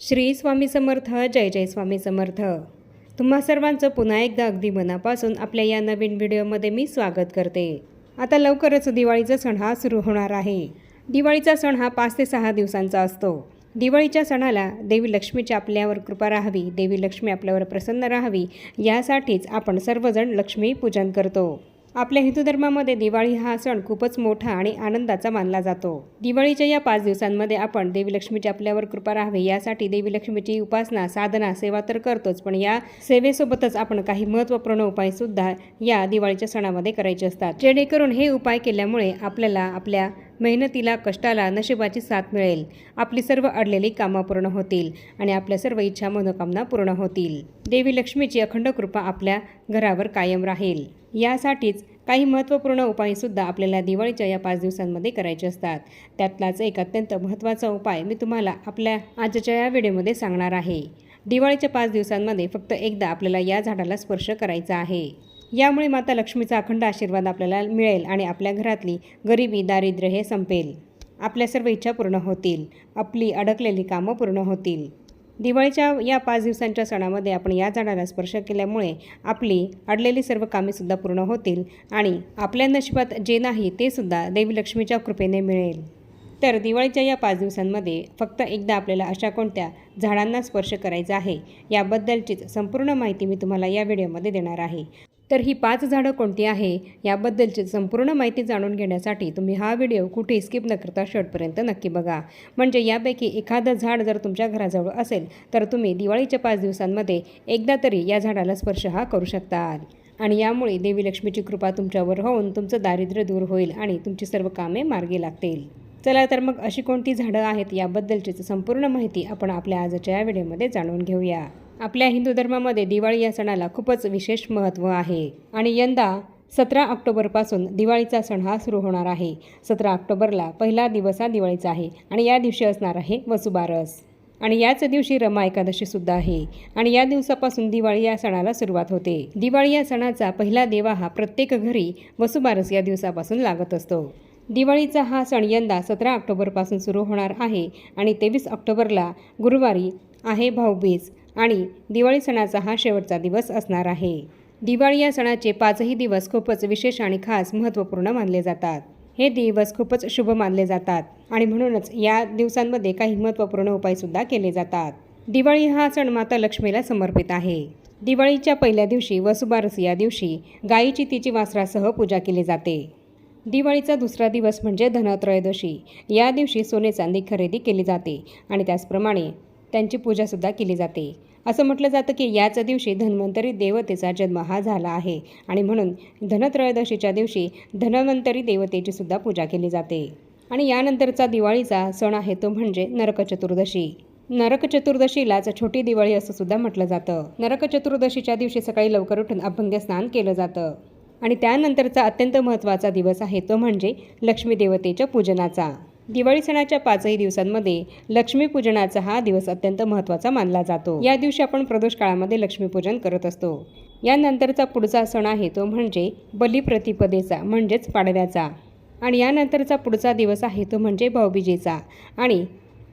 श्री स्वामी समर्थ जय जय स्वामी समर्थ. तुम्हा सर्वांचं पुन्हा एकदा अगदी मनापासून आपल्या या नवीन व्हिडिओमध्ये मी स्वागत करते. आता लवकरच दिवाळीचा सण हा सुरू होणार आहे. दिवाळीचा सण हा पाच ते सहा दिवसांचा असतो. दिवाळीच्या सणाला देवी लक्ष्मीची आपल्यावर कृपा राहावी देवी लक्ष्मी आपल्यावर प्रसन्न राहावी यासाठीच आपण सर्वजण लक्ष्मी पूजन करतो. आपल्या हिंदू धर्मामध्ये दिवाळी हा सण खूपच मोठा आणि आनंदाचा मानला जातो. दिवाळीच्या या पाच दिवसांमध्ये आपण देवी लक्ष्मीची आपल्यावर कृपा राहावी यासाठी देवी लक्ष्मीची उपासना साधना सेवा तर करतोच पण या सेवेसोबतच आपण काही महत्त्वपूर्ण उपाय सुद्धा या दिवाळीच्या सणामध्ये करायचे असतात. जेणेकरून हे उपाय केल्यामुळे आपल्याला आपल्या मेहनतीला कष्टाला नशिबाची साथ मिळेल. आपली सर्व अडलेली कामं पूर्ण होतील आणि आपल्या सर्व इच्छा मनोकामना पूर्ण होतील. देवी लक्ष्मीची अखंड कृपा आपल्या घरावर कायम राहील. यासाठीच काही महत्त्वपूर्ण उपायसुद्धा आपल्याला दिवाळीच्या या पाच दिवसांमध्ये करायचे असतात. त्यातलाच एक अत्यंत महत्त्वाचा उपाय मी तुम्हाला आपल्या आजच्या या व्हिडिओमध्ये सांगणार आहे. दिवाळीच्या पाच दिवसांमध्ये फक्त एकदा आपल्याला या झाडाला स्पर्श करायचा आहे. यामुळे माता लक्ष्मीचा अखंड आशीर्वाद आपल्याला मिळेल आणि आपल्या घरातली गरिबी दारिद्र्य हे संपेल. आपल्या सर्व इच्छा पूर्ण होतील. आपली अडकलेली कामं पूर्ण होतील. दिवाळीच्या या पाच दिवसांच्या सणामध्ये आपण या झाडाला स्पर्श केल्यामुळे आपली अडलेली सर्व कामेसुद्धा पूर्ण होतील आणि आपल्या नशिबात जे नाही ते सुद्धा देवी लक्ष्मीच्या कृपेने मिळेल. तर दिवाळीच्या या पाच दिवसांमध्ये फक्त एकदा आपल्याला अशा कोणत्या झाडांना स्पर्श करायचा आहे याबद्दलचीच संपूर्ण माहिती मी तुम्हाला या व्हिडिओमध्ये देणार आहे. तर ही पाच झाडं कोणती आहे याबद्दलची संपूर्ण माहिती जाणून घेण्यासाठी तुम्ही हा व्हिडिओ कुठे स्किप न करता शेवटपर्यंत नक्की बघा. म्हणजे यापैकी एखादं झाड जर तुमच्या घराजवळ असेल तर तुम्ही दिवाळीच्या पाच दिवसांमध्ये एकदा तरी या झाडाला स्पर्श हा करू शकता आणि यामुळे देवी लक्ष्मीची कृपा तुमच्यावर होऊन तुमचं दारिद्र्य दूर होईल आणि तुमची सर्व कामे मार्गी लागतील. चला तर मग अशी कोणती झाडं आहेत याबद्दलची संपूर्ण माहिती आपण आपल्या आजच्या या व्हिडिओमध्ये जाणून घेऊया. आपल्या हिंदू धर्मामध्ये दिवाळी या सणाला खूपच विशेष महत्त्व आहे. आणि यंदा सतरा ऑक्टोबरपासून दिवाळीचा सण हा सुरू होणार आहे. सतरा ऑक्टोबरला पहिला दिवस हा दिवाळीचा आहे आणि या दिवशी असणार आहे वसुबारस. आणि याच दिवशी रमा एकादशी सुद्धा आहे. आणि या दिवसापासून दिवाळी या सणाला सुरुवात होते. दिवाळी या सणाचा पहिला देवा हा प्रत्येक घरी वसुबारस या दिवसापासून लागत असतो. दिवाळीचा हा सण यंदा सतरा ऑक्टोबरपासून सुरू होणार आहे आणि तेवीस ऑक्टोबरला गुरुवारी आहे भाऊबीज. आणि दिवाळी सणाचा हा शेवटचा दिवस असणार आहे. दिवाळी या सणाचे पाचही दिवस खूपच विशेष आणि खास महत्त्वपूर्ण मानले जातात. हे दिवस खूपच शुभ मानले जातात आणि म्हणूनच या दिवसांमध्ये काही महत्त्वपूर्ण उपायसुद्धा केले जातात. दिवाळी हा सण माता लक्ष्मीला समर्पित आहे. दिवाळीच्या पहिल्या दिवशी वसुबारस या दिवशी गायीची तिची वासरासह पूजा केली जाते. दिवाळीचा दुसरा दिवस म्हणजे धनत्रयोदशी. या दिवशी सोने चांदी खरेदी केली जाते आणि त्याचप्रमाणे त्यांची पूजासुद्धा केली जाते. असं म्हटलं जातं की याच दिवशी धन्वंतरी देवतेचा जन्म हा झाला आहे. आणि म्हणून धनत्रयोदशीच्या दिवशी धन्वंतरी देवतेची सुद्धा पूजा केली जाते. आणि यानंतरचा दिवाळीचा सण आहे तो म्हणजे नरक चतुर्दशी नरक चतुर्दशीलाच छोटी दिवाळी असं सुद्धा म्हटलं जातं. नरक चतुर्दशीच्या दिवशी सकाळी लवकर उठून अभंग स्नान केलं जातं. आणि त्यानंतरचा अत्यंत महत्त्वाचा दिवस आहे तो म्हणजे लक्ष्मी देवतेच्या पूजनाचा. दिवाळी सणाच्या पाचही दिवसांमध्ये लक्ष्मीपूजनाचा हा दिवस अत्यंत महत्त्वाचा मानला जातो. या दिवशी आपण प्रदोष काळामध्ये लक्ष्मीपूजन करत असतो. यानंतरचा पुढचा सण आहे तो म्हणजे बलिप्रतिपदेचा म्हणजेच पाडव्याचा. आणि यानंतरचा पुढचा दिवस आहे तो म्हणजे भाऊबीजेचा. आणि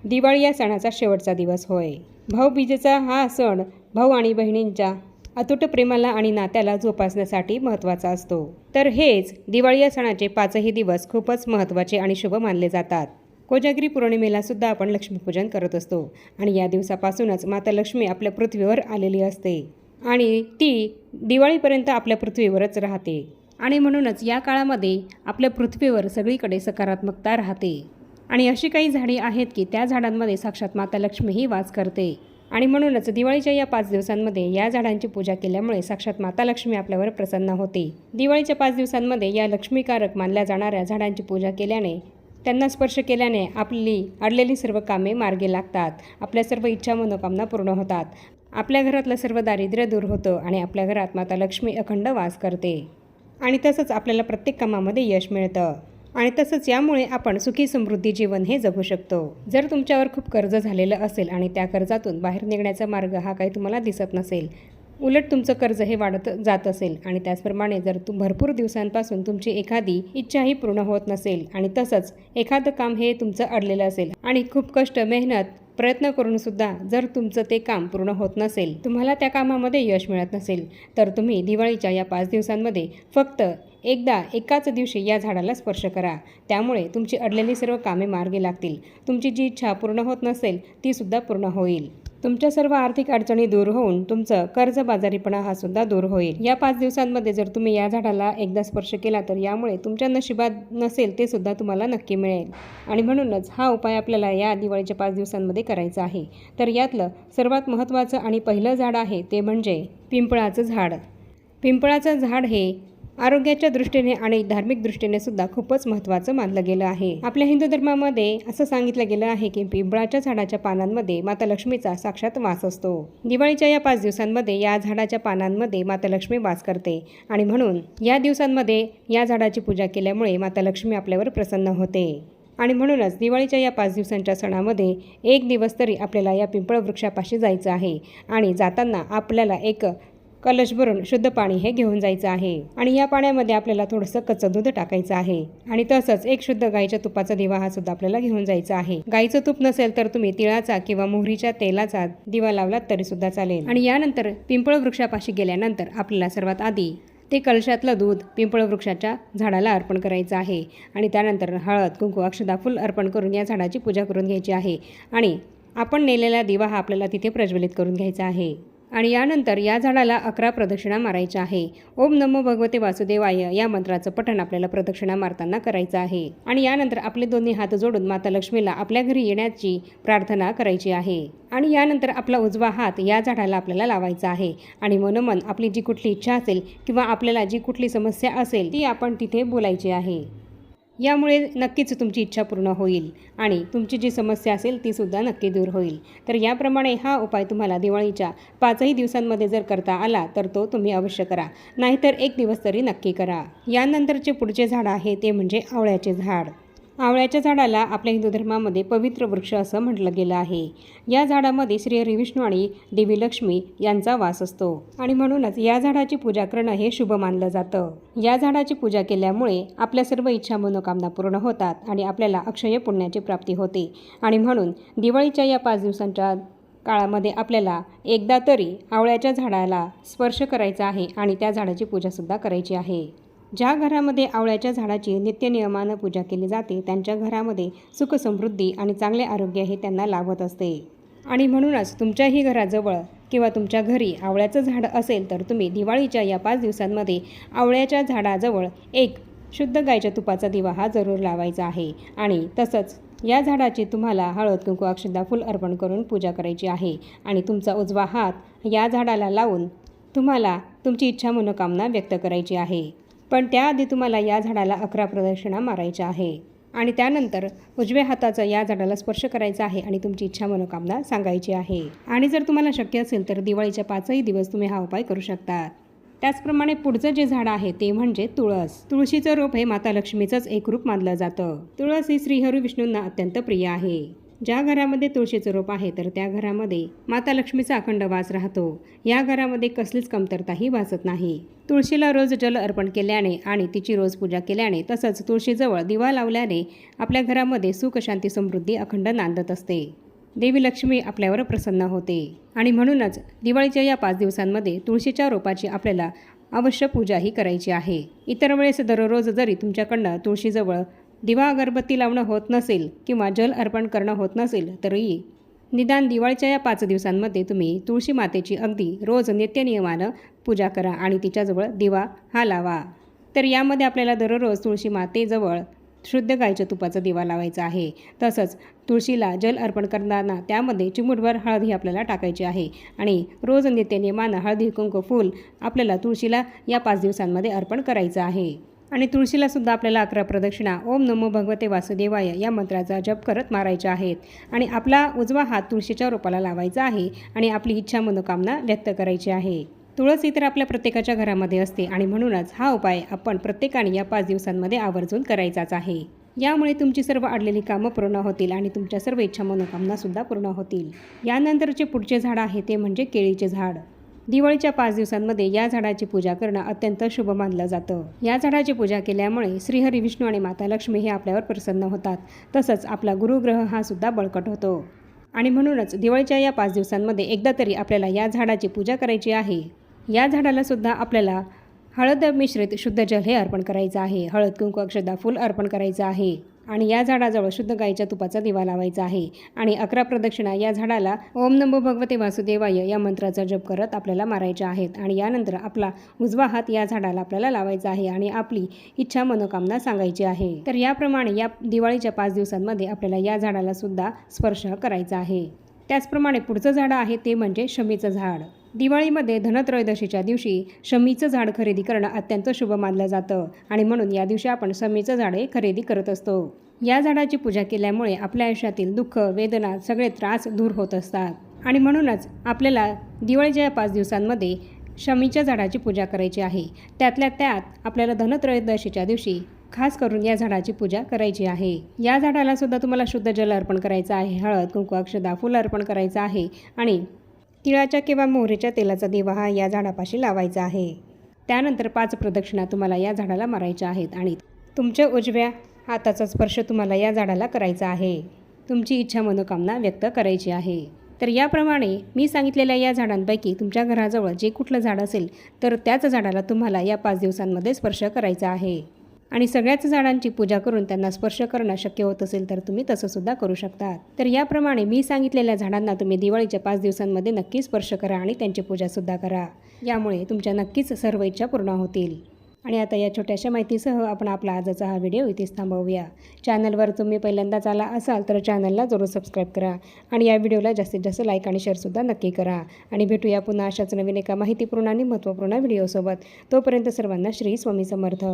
दिवाळी या सणाचा शेवटचा दिवस होय. भाऊबीजेचा हा सण भाऊ आणि बहिणींच्या अतूट प्रेमाला आणि नात्याला जोपासण्यासाठी महत्त्वाचा असतो. तर हेच दिवाळी या सणाचे पाचही दिवस खूपच महत्त्वाचे आणि शुभ मानले जातात. कोजागिरी पौर्णिमेला सुद्धा आपण लक्ष्मीपूजन करत असतो आणि या दिवसापासूनच माता लक्ष्मी आपल्या पृथ्वीवर आलेली असते आणि ती दिवाळीपर्यंत आपल्या पृथ्वीवरच राहते आणि म्हणूनच या काळामध्ये आपल्या पृथ्वीवर सगळीकडे सकारात्मकता राहते. आणि अशी काही झाडी आहेत की त्या झाडांमध्ये साक्षात माता लक्ष्मीही वास करते. आणि म्हणूनच दिवाळीच्या या पाच दिवसांमध्ये या झाडांची पूजा केल्यामुळे साक्षात माता लक्ष्मी आपल्यावर प्रसन्न होते. दिवाळीच्या पाच दिवसांमध्ये या लक्ष्मीकारक मानल्या जाणाऱ्या झाडांची पूजा केल्याने त्यांना स्पर्श केल्याने आपली अडलेली सर्व कामे मार्गी लागतात. आपल्या सर्व इच्छा मनोकामना पूर्ण होतात. आपल्या घरातलं सर्व दारिद्र्य दूर होतं आणि आपल्या घरात माता लक्ष्मी अखंड वास करते. आणि तसंच आपल्याला प्रत्येक कामामध्ये यश मिळतं. आणि तसंच यामुळे आपण सुखी समृद्धी जीवन हे जगू शकतो. जर तुमच्यावर खूप कर्ज झालेलं असेल आणि त्या कर्जातून बाहेर निघण्याचा मार्ग हा काही तुम्हाला दिसत नसेल उलट तुमचं कर्ज हे वाढत जात असेल आणि त्याचप्रमाणे जर तू भरपूर दिवसांपासून तुमची एखादी इच्छाही पूर्ण होत नसेल आणि तसंच एखादं काम हे तुमचं अडलेलं असेल आणि खूप कष्ट मेहनत प्रयत्न करून सुद्धा जर तुमचं ते काम पूर्ण होत नसेल तुम्हाला त्या कामामध्ये यश मिळत नसेल तर तुम्ही दिवाळीच्या या पाच दिवसांमध्ये फक्त एकदा एकाच दिवशी या झाडाला स्पर्श करा. त्यामुळे तुमची अडलेली सर्व कामे मार्गी लागतील. तुमची जी इच्छा पूर्ण होत नसेल ती सुद्धा पूर्ण होईल. तुमच्या सर्व आर्थिक अडचणी दूर होऊन तुमचं कर्जबाजारीपणा हा सुद्धा दूर होईल. या पाच दिवसांमध्ये जर तुम्ही या झाडाला एकदा स्पर्श केला तर यामुळे तुमच्या नशिबात नसेल ते सुद्धा तुम्हाला नक्की मिळेल. आणि म्हणूनच हा उपाय आपल्याला या दिवाळीच्या पाच दिवसांमध्ये करायचा आहे. तर यातलं सर्वात महत्त्वाचं आणि पहिलं झाड आहे ते म्हणजे पिंपळाचं झाड. पिंपळाचं झाड हे आरोग्याच्या दृष्टीने आणि धार्मिक दृष्टीने सुद्धा खूपच महत्त्वाचं मानलं गेलं आहे. आपल्या हिंदू धर्मामध्ये असं सांगितलं गेलं आहे की पिंपळाच्या झाडाच्या पानांमध्ये माता लक्ष्मीचा साक्षात वास असतो. दिवाळीच्या या पाच दिवसांमध्ये या झाडाच्या पानांमध्ये माता लक्ष्मी वास करते आणि म्हणून या दिवसांमध्ये या झाडाची पूजा केल्यामुळे माता लक्ष्मी आपल्यावर प्रसन्न होते. आणि म्हणूनच दिवाळीच्या या पाच दिवसांच्या सणामध्ये एक दिवस तरी आपल्याला या पिंपळ वृक्षापाशी जायचं आहे आणि जाताना आपल्याला एक कलश भरून शुद्ध पाणी हे घेऊन जायचं आहे. आणि या पाण्यामध्ये आपल्याला थोडंसं कच्चं दूध टाकायचं आहे. आणि तसंच एक शुद्ध गाईच्या तुपाचा दिवा हा सुद्धा आपल्याला घेऊन जायचा आहे. गाईचं तूप नसेल तर तुम्ही तिळाचा किंवा मोहरीच्या तेलाचा दिवा लावलात तरी सुद्धा चालेल. आणि यानंतर पिंपळ वृक्षापाशी गेल्यानंतर आपल्याला सर्वात आधी ते कलशातलं दूध पिंपळ वृक्षाच्या झाडाला अर्पण करायचं आहे. आणि त्यानंतर हळद कुंकू अक्षदा फुल अर्पण करून या झाडाची पूजा करून घ्यायची आहे. आणि आपण नेलेला दिवा हा आपल्याला तिथे प्रज्वलित करून घ्यायचा आहे. आणि यानंतर या झाडाला अकरा प्रदक्षिणा मारायच्या आहे. ओम नमो भगवते वासुदेवाय या मंत्राचं पठण आपल्याला प्रदक्षिणा मारताना करायचं आहे. आणि यानंतर आपले दोन्ही हात जोडून माता लक्ष्मीला आपल्या घरी येण्याची प्रार्थना करायची आहे. आणि यानंतर आपला उजवा हात या झाडाला आपल्याला लावायचा आहे. आणि मनोमन आपली जी कुठली इच्छा असेल किंवा आपल्याला जी कुठली समस्या असेल ती आपण तिथे बोलायची आहे. यामुळे नक्कीच तुमची इच्छा पूर्ण होईल आणि तुमची जी समस्या असेल ती सुद्धा नक्की दूर होईल. तर याप्रमाणे हा उपाय तुम्हाला दिवाळीच्या पाचही दिवसांमध्ये जर करता आला तर तो तुम्ही अवश्य करा. नाहीतर एक दिवस तरी नक्की करा. यानंतरचे पुढचे झाड आहे ते म्हणजे आवळ्याचे झाड. आवळ्याच्या झाडाला आपल्या हिंदू धर्मामध्ये पवित्र वृक्ष असं म्हटलं गेलं आहे. या झाडामध्ये श्री हरिविष्णू आणि देवी लक्ष्मी यांचा वास असतो. आणि म्हणूनच या झाडाची पूजा करणं हे शुभ मानलं जातं. या झाडाची पूजा केल्यामुळे आपल्या सर्व इच्छा मनोकामना पूर्ण होतात आणि आपल्याला अक्षय पुण्याची प्राप्ती होते. आणि म्हणून दिवाळीच्या या पाच दिवसांच्या काळामध्ये आपल्याला एकदा तरी आवळ्याच्या झाडाला स्पर्श करायचा आहे आणि त्या झाडाची पूजासुद्धा करायची आहे. ज्या घरामध्ये आवळ्याच्या झाडाची नित्यनियमानं पूजा केली जाते त्यांच्या घरामध्ये सुख समृद्धी आणि चांगले आरोग्य हे त्यांना लाभत असते. आणि म्हणूनच तुमच्याही घराजवळ किंवा तुमच्या घरी आवळ्याचं झाड असेल तर तुम्ही दिवाळीच्या या पाच दिवसांमध्ये आवळ्याच्या झाडाजवळ एक शुद्ध गायच्या तुपाचा दिवा हा जरूर लावायचा आहे. आणि तसंच या झाडाची तुम्हाला हळद कुंकू अक्षदा फुल अर्पण करून पूजा करायची आहे. आणि तुमचा उजवा हात या झाडाला लावून तुम्हाला तुमची इच्छा मनोकामना व्यक्त करायची आहे. पण त्याआधी तुम्हाला या झाडाला अकरा प्रदक्षिणा मारायच्या आहे. आणि त्यानंतर उजव्या हाताचा या झाडाला स्पर्श करायचा आहे आणि तुमची इच्छा मनोकामना सांगायची आहे. आणि जर तुम्हाला शक्य असेल तर दिवाळीच्या पाचही दिवस तुम्ही हा उपाय करू शकता त्याचप्रमाणे पुढचं जे झाड आहे ते म्हणजे तुळस. तुळशीचं रोप हे माता लक्ष्मीचंच एक रूप मानलं जातं. तुळस ही श्रीहरी विष्णूंना अत्यंत प्रिय आहे. ज्या घरामध्ये तुळशीचं रोप आहे तर त्या घरामध्ये माता लक्ष्मीचा अखंड वास राहतो. या घरामध्ये कसलीच कमतरताही भासत नाही. तुळशीला रोज जल अर्पण केल्याने आणि तिची रोज पूजा केल्याने तसंच तुळशीजवळ दिवा लावल्याने आपल्या घरामध्ये सुख शांती समृद्धी अखंड नांदत असते. देवी लक्ष्मी आपल्यावर प्रसन्न होते. आणि म्हणूनच दिवाळीच्या या पाच दिवसांमध्ये तुळशीच्या रोपाची आपल्याला अवश्य पूजाही करायची आहे. इतर वेळेस दररोज जरी तुमच्याकडनं तुळशीजवळ दिवा अगरबत्ती लावणं होत नसेल किंवा जल अर्पण करणं होत नसेल तरीही निदान दिवाळीच्या या पाच दिवसांमध्ये तुम्ही तुळशी मातेची अगदी रोज नित्यनियमानं पूजा करा आणि तिच्याजवळ दिवा हा लावा. तर यामध्ये आपल्याला दररोज तुळशी मातेजवळ शुद्ध गायच्या तुपाचा दिवा लावायचा आहे. तसंच तुळशीला जल अर्पण करताना त्यामध्ये चिमूटभर हळद ही आपल्याला टाकायची आहे आणि रोज नित्यनियमानं हळदी कुंकू फूल आपल्याला तुळशीला या पाच दिवसांमध्ये अर्पण करायचं आहे. आणि तुळशीलासुद्धा आपल्याला अकरा प्रदक्षिणा. ओम नमो भगवते वासुदेवाय. या मंत्राचा जप करत मारायच्या आहेत. आणि आपला उजवा हात तुळशीच्या रोपाला लावायचा आहे आणि आपली इच्छा मनोकामना व्यक्त करायची आहे. तुळस ही तर आपल्या प्रत्येकाच्या घरामध्ये असते आणि म्हणूनच हा उपाय आपण प्रत्येकाने या पाच दिवसांमध्ये आवर्जून करायचाच आहे. यामुळे तुमची सर्व अडलेली कामं पूर्ण होतील आणि तुमच्या सर्व इच्छा मनोकामनासुद्धा पूर्ण होतील. यानंतरचे पुढचे झाड आहे ते म्हणजे केळीचे झाड. दिवाळीच्या पाच दिवसांमध्ये या झाडाची पूजा करणं अत्यंत शुभ मानलं जातं. या झाडाची पूजा केल्यामुळे श्रीहरी विष्णू आणि माता लक्ष्मी हे आपल्यावर प्रसन्न होतात. तसंच आपला गुरुग्रह हा सुद्धा बळकट होतो. आणि म्हणूनच दिवाळीच्या या पाच दिवसांमध्ये एकदा तरी आपल्याला या झाडाची पूजा करायची आहे. या झाडाला सुद्धा आपल्याला हळद मिश्रित शुद्ध जल हे अर्पण करायचं आहे. हळद कुंकू अक्षदा फूल अर्पण करायचं आहे. आणि या झाडाजवळ शुद्ध गाईच्या तुपाचा दिवा लावायचा आहे. आणि अकरा प्रदक्षिणा या झाडाला ओम नमो भगवते वासुदेवाय या मंत्राचा जप करत आपल्याला मारायच्या आहेत. आणि यानंतर आपला उजवा हात या झाडाला आपल्याला लावायचा आहे आणि आपली इच्छा मनोकामना सांगायची आहे. तर याप्रमाणे या दिवाळीच्या पाच दिवसांमध्ये आपल्याला या झाडाला सुद्धा स्पर्श करायचा आहे. त्याचप्रमाणे पुढचं झाड आहे ते म्हणजे शमीचं झाड. दिवाळीमध्ये धनत्रयोदशीच्या दिवशी शमीचं झाड खरेदी करणं अत्यंत शुभ मानलं जातं आणि म्हणून या दिवशी आपण शमीचं झाडे खरेदी करत असतो. या झाडाची पूजा केल्यामुळे आपल्या आयुष्यातील दुःख वेदना सगळे त्रास दूर होत असतात. आणि म्हणूनच आपल्याला दिवाळीच्या या पाच दिवसांमध्ये शमीच्या झाडाची पूजा करायची आहे. त्यातल्या त्यात आपल्याला धनत्रयोदशीच्या दिवशी खास करून या झाडाची पूजा करायची आहे. या झाडाला सुद्धा तुम्हाला शुद्ध जल अर्पण करायचं आहे हळद कुंकू अक्षदा फुल अर्पण करायचं आहे आणि तिळाच्या किंवा मोहरीच्या तेलाचा दिवा हा या झाडापाशी लावायचा आहे. त्यानंतर पाच प्रदक्षिणा तुम्हाला या झाडाला मारायच्या आहेत आणि तुमच्या उजव्या हाताचा स्पर्श तुम्हाला या झाडाला करायचा आहे. तुमची इच्छा मनोकामना व्यक्त करायची आहे. तर याप्रमाणे मी सांगितलेल्या या झाडांपैकी तुमच्या घराजवळ जे कुठलं झाड असेल तर त्याच झाडाला तुम्हाला या पाच दिवसांमध्ये स्पर्श करायचा आहे. आणि सगळ्याच झाडांची पूजा करून त्यांना स्पर्श करणं शक्य होत असेल तर तुम्ही तसं सुद्धा करू शकता तर याप्रमाणे मी सांगितलेल्या झाडांना तुम्ही दिवाळीच्या पाच दिवसांमध्ये नक्की स्पर्श करा आणि त्यांची पूजासुद्धा करा. यामुळे तुमच्या नक्कीच सर्व इच्छा पूर्ण होतील. आणि आता या छोट्याशा माहितीसह आपण आपला आजचा हा व्हिडिओ इथेच थांबवूया. चॅनलवर तुम्ही पहिल्यांदाच आला असाल तर चॅनलला जरूर सबस्क्राईब करा आणि या व्हिडिओला जास्तीत जास्त लाईक आणि शेअरसुद्धा नक्की करा. आणि भेटूया पुन्हा अशाच नवीन एका माहितीपूर्ण आणि महत्त्वपूर्ण व्हिडिओसोबत. तोपर्यंत सर्वांना श्री स्वामी समर्थ.